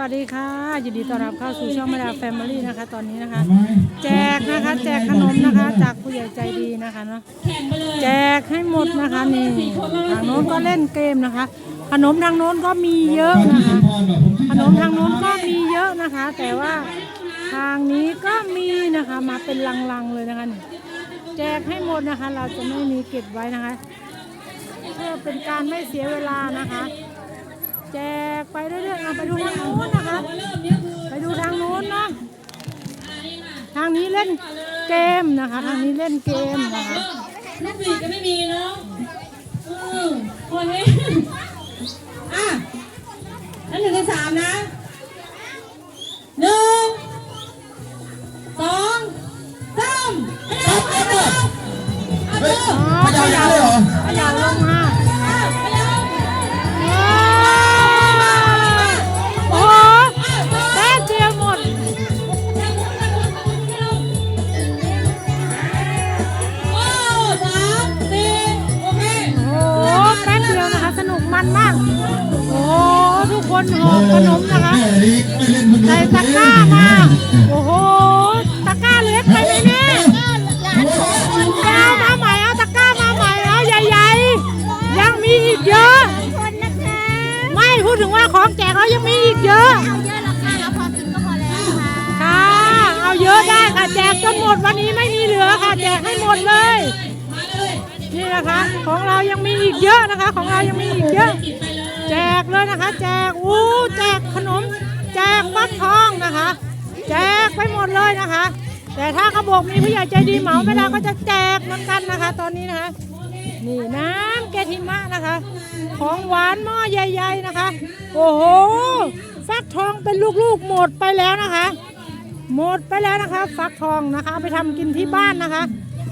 วัสดีค่ะยินดีต้อนรับเข้าสู่ช่องมาดาแฟมิลี่นะคะ ตอนนี้นะคะทำไมแจกนะคะ แจกขนมนะคะ จากผู้ใหญ่ใจดีนะคะเนาะแข่งไปเลยแจกให้หมดนะคะนี่ทางโน้นก็เล่นเกมนะคะ ขนมทางโน้นก็มีเยอะก่อนนะที่คะพรบอกผมชื่อขนมทางโน้นก็มีเยอะนะคะ แต่ว่าทางนี้ก็มีนะคะมาเป็นลังๆเลยนะคะนี่แจกให้หมดนะคะ เราจะไม่มีเก็บไว้นะคะ เพื่อเป็นการไม่เสียเวลานะคะแจกไปเรื่อยๆเอาไปดูทางโน้นนะคะเริ่มเนี้ยคือไปดูทางโน้นเนาะอันนี้มาทางนี้เล่นเกมนะคะ ทางนี้เล่นเกมนะคะเริ่มลูกบีก็ไม่มีเนาะอืมคนนี้อะแล้วหนึ่งกับสามนะหนึ่งสองสามไปเลยไปเลยเอาเฮ้ยเถอะอ๋อพยายามเลยเหรอขยับลงมาไป คนหอขนมนะคะใส่ตะกร้ามาโอ้โหตะกร้าเล็กไปไหมแม่ไปเอามาใหม่เอาตะกร้ามาใหม่เอาใหญ่ๆยังมีอีกเยอะ ไม่พูดถึงว่าของแจกเรายังมีอีกเยอะเอาเยอะราคาแล้วพอกินก็พอแล้วค่ะเอาเยอะได้ค่ะแจกจนหมดวันนี้ไม่มีเหลือค่ะแจกให้หมดเลยนี่นะคะ ของเรายังมีอีกเยอะนะคะ ของเรายังมีอีกเยอะ แจกเลยนะคะ แจกอู้แจกขนม แจกฟักทองนะคะ แจกไปหมดเลยนะคะ แต่ถ้าเขาบอกมีผู้ใหญ่ใจดีเหมาไม่ได้ก็จะแจกเหมือนกันนะคะ ตอนนี้นะคะนี่น้ำแกทิมะนะคะ ของหวานหม้อใหญ่ๆนะคะ โอ้โหฟักทองเป็นลูกๆหมดไปแล้วนะคะ หมดไปแล้วนะคะ ฟักทองนะคะไปทำกินที่บ้านนะคะ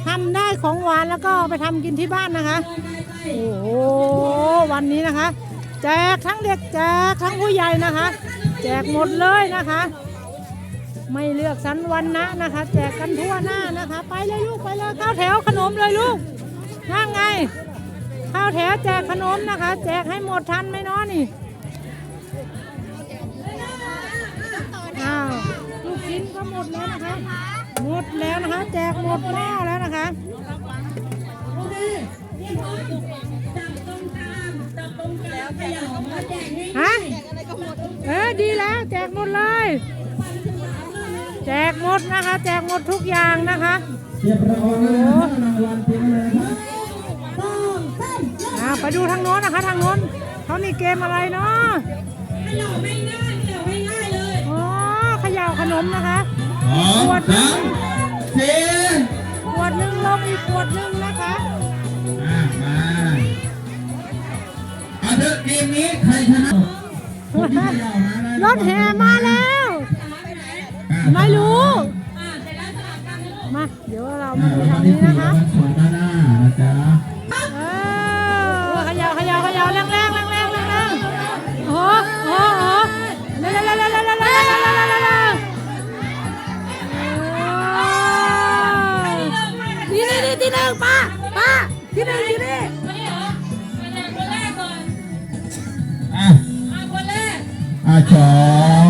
ทำได้ของหวานแล้วก็ไปทำกินที่บ้านนะคะ โอ้โหวันนี้นะคะ แจกทั้งเด็กแจกทั้งผู้ใหญ่นะคะ แจกหมดเลยนะคะ ไม่เลือกสันวันนะนะคะ แจกกันทั่วหน้านะคะ ไปเลยลูกไปเลยข้าวแถวขนมเลยลูกนั่งไงข้าวแถวแจกขนมนะคะ แจกให้หมดทันไหมน้อนี่อ้าวลูกชิ้นก็หมดแล้วนะคะ หมดแล้วนะคะ แจกหมดหม้อแล้วนะคะ ฮะเออดีแล้วแจกหมดเลย แจกหมดนะคะ แจกหมดทุกอย่างนะคะเรียบร้อยแล้วนะรางวัลเป็นอะไรครับสองสามอ่าไปดูทางโน้นนะคะ ทางโน้นเขามีเกมอะไรเนาะขยับไม่ง่ายขยับไม่ง่ายเลยอ๋อเขย่าขนมนะคะสองสามสี่ขวดหนึ่งลงอีกขวดหนึ่ง รถแห่มาแล้ว ไม่รู้ มา เดี๋ยวเรามาทำนี้นะคะ สอง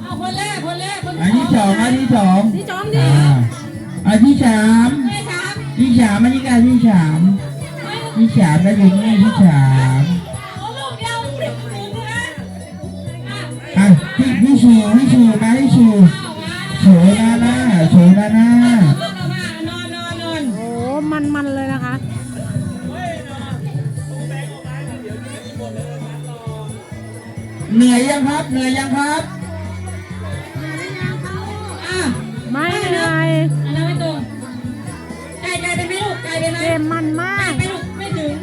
เอาคนแรกคนแรกคนอันที่สองอันที่สองที่สองดิอ่าอันที่สามไม่สามที่สามอันนี้กันที่สามที่สามแล้วอยู่นี่ที่สามเอาลูกเดียวสิบถุงนะอะอะที่ที่ชูที่ชูมาที่ชูโฉหน้าหน้าโฉหน้าหน้า เหนื่อยยังครับอะไม่เหนื่อยอันนั้นไม่ตรงไก่ไก่เป็นไหมลูกไก่เป็นไหมเกมมันมาไก่กไม่ลูกไม่ถึง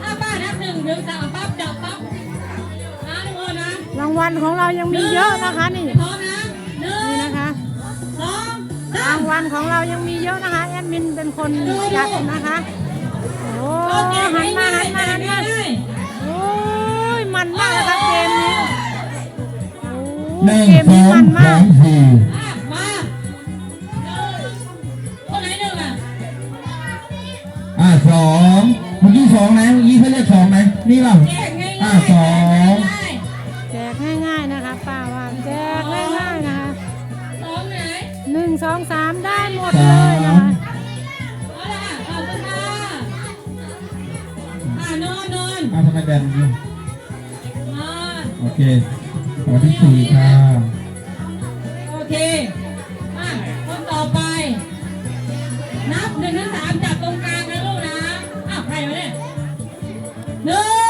ถ้าป้านับหนึ่งถึงสามปั๊บดับปั๊บนะทุกคนนะรางวัลของเรายังมีเยอะนะคะนี่พร้อมนะหนึ่นี่งนะคะสองสารามงวัลของเรายังมีเยอะนะคะแอดมินเป็นคนจัดนะคะโอ้หันมาหันมาหันมาโอ้ย มันมากนะคะเกมนี้หนึ่งเกมสนี้งมันสามากมสี่อะมาคนไหนหนึ่งอะอะสองเมื่อกี้สองไหนเมื่อกี้เขาเรียกสองไหนนี่เปล่าแยกง่ายๆอะสองง่ายแจกง่ายๆนะคะป้าว่าแจกง่ายๆนะคะสองไหนหนึ่งสองสามได้หมดเลยนะคะเอาล่ะขอบคุณค่ะอ่านอนนอนเอาทำไมแบนอยู่นอน เคขอที่สี่ค่ะโอเคมาคนต่อไป นับหนึ่งถึงสามจับตรงกลางนะลูกนะอ้าวใครวะเนี่ยหนึ่ง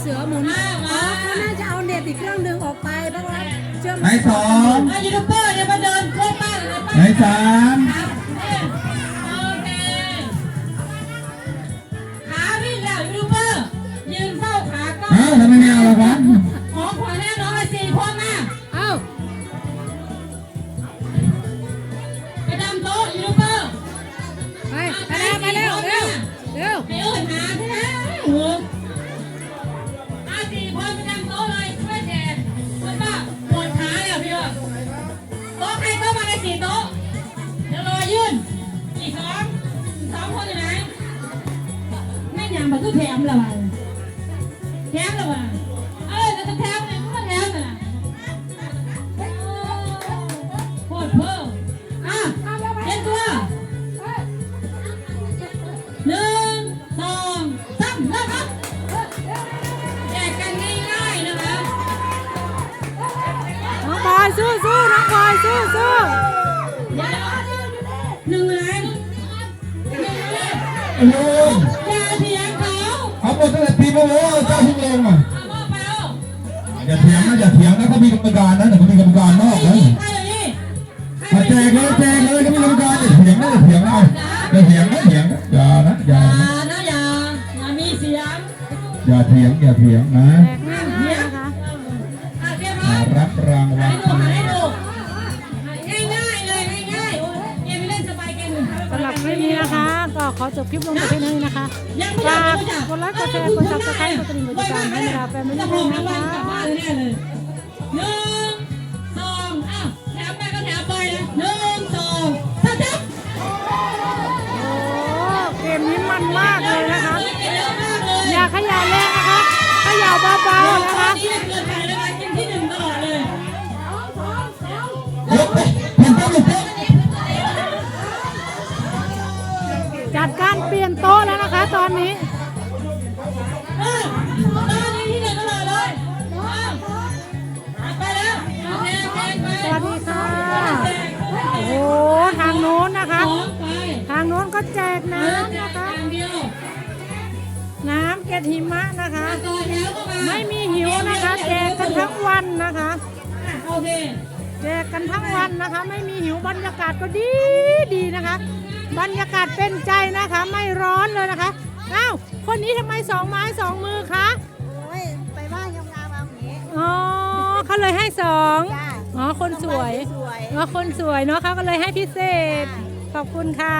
เสือหมุนมามาเขาน่าจะเอาเน็ตอีกเครื่องหนึ่งออกไปเพราะว่าเชื่อมไหนสองอะยูทูบเบอร์เนี่ยมาเดินโค้งบ้านเลยป้าไหนสาม ละวันแถมละวันเออจะแถมเนี่ยก็แถมน่ะโคตรเพิ่มอะเตรียมตัวหนึ่งสองสามเริ่มครับแจกกันง่ายๆนะคะน้องบอยสู้สู้น้องบอยสู้สู้หนึ่งล้านหนึ่งล้านลุงอย่าเถียง หมดตั้งแต่ปีโมโหเจ้าพิ่งลงอะอย่าเถียงนะอย่าเถียงนะเขามีกรรมการนะเดี๋ยวเขามีกรรมการนอกนะใครเลยนี่ใครมาแจกเลยแจกเลยเขามีกรรมการอย่าเถียงนะอย่าเถียงนะอย่าเถียงนะเถียงนะอย่านะอย่านะนะอย่าอย่ามีเสียงอย่าเถียงอย่าเถียงนะ ขอจบคลิปลงแต่เพียงเท่านี้นะคะยังไม่ฝากรู้จักกดไลค์กดแชร์กดซับสไครต์กดกระดิ่งกดติดตามให้เราแฟนไม่ได้จะเลบยอกนะรางวัลกลับคะบ้านแน่เลยหนึ่งสองอ้าวแถมไปก็แถมไปนะหนึ่งสองสามจับโอ้เกมนี้มันมากเลยนะคะเยอะมากเลยอย่าเขย่าแรงนะคะเขย่าเบาๆนะตอคะนนี้เกินไปแล้วนะกินที่หนึ่งตลอดเลย ทางโน้นนะคะสองไปทางโน้นก็แจกเออน้ำแจนะกคะอย่างเดียวน้ำเกล็ดหิมะนะคะต่อแถวเข้ามาไม่มีหิวนะคะ แจกกันทั้งวันนะคะอะโอเคแจกกันทั้งวันนะคะ ไม่มีหิวบรรยากาศก็ดีดีนะคะ บรรยากาศเป็นใจนะคะ ไม่ร้อนเลยนะคะอ้าวคนนี้ทำไมสองไม้สองมือคะโอ้ยไปบ้านงามๆเอาอย่างนี้อ๋อเขาเลยให้สองจ้า อ๋อคนสวย สวย อ๋อคนสวยเนาะเขาก็เลยให้พิเศษ ขอบคุณค่ะ